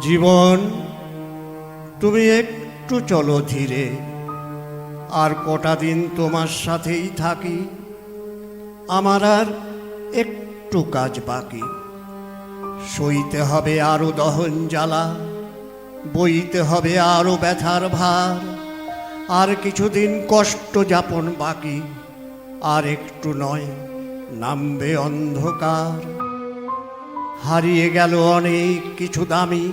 জীবন, তুমি একটু চলো ধীরে। আর কটা দিন তোমার সাথেই থাকি, আমার আর একটু কাজ বাকি। সইতে হবে আরও দহন জ্বালা, বইতে হবে আরও ব্যথার ভার। আর কিছুদিন কষ্ট যাপন বাকি, আর একটু নয়, নামবে অন্ধকার। হারিয়ে গেল অনেক কিছু দামি,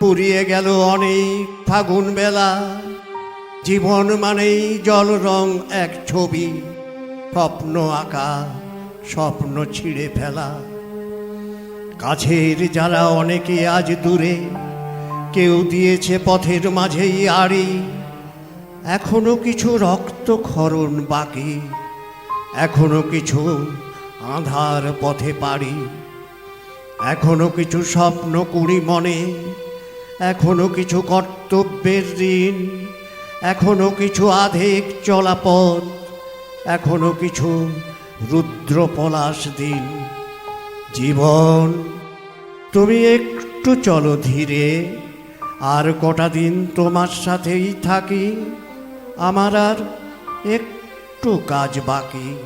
পুড়িয়ে গেল অনেক ফাগুন বেলা। জীবন মানেই জল রং এক ছবি, স্বপ্ন আঁকা, স্বপ্ন ছিঁড়ে ফেলা। কাছের যারা অনেকে আজ দূরে, কেউ দিয়েছে পথের মাঝেই আড়ি। এখনও কিছু রক্তক্ষরণ বাকি, এখনও কিছু আধার পথে পাড়ি। এখনও কিছু স্বপ্ন কুড়ি মনে, এখনও কিছু কর্তব্যের ঋণ, এখনও কিছু আধেক চলাপথ, এখনও কিছু রুদ্র পলাশ দিন। জীবন, তুমি একটু চলো ধীরে, আর কটা দিন তোমার সাথেই থাকি, আমার আর একটু কাজ বাকি।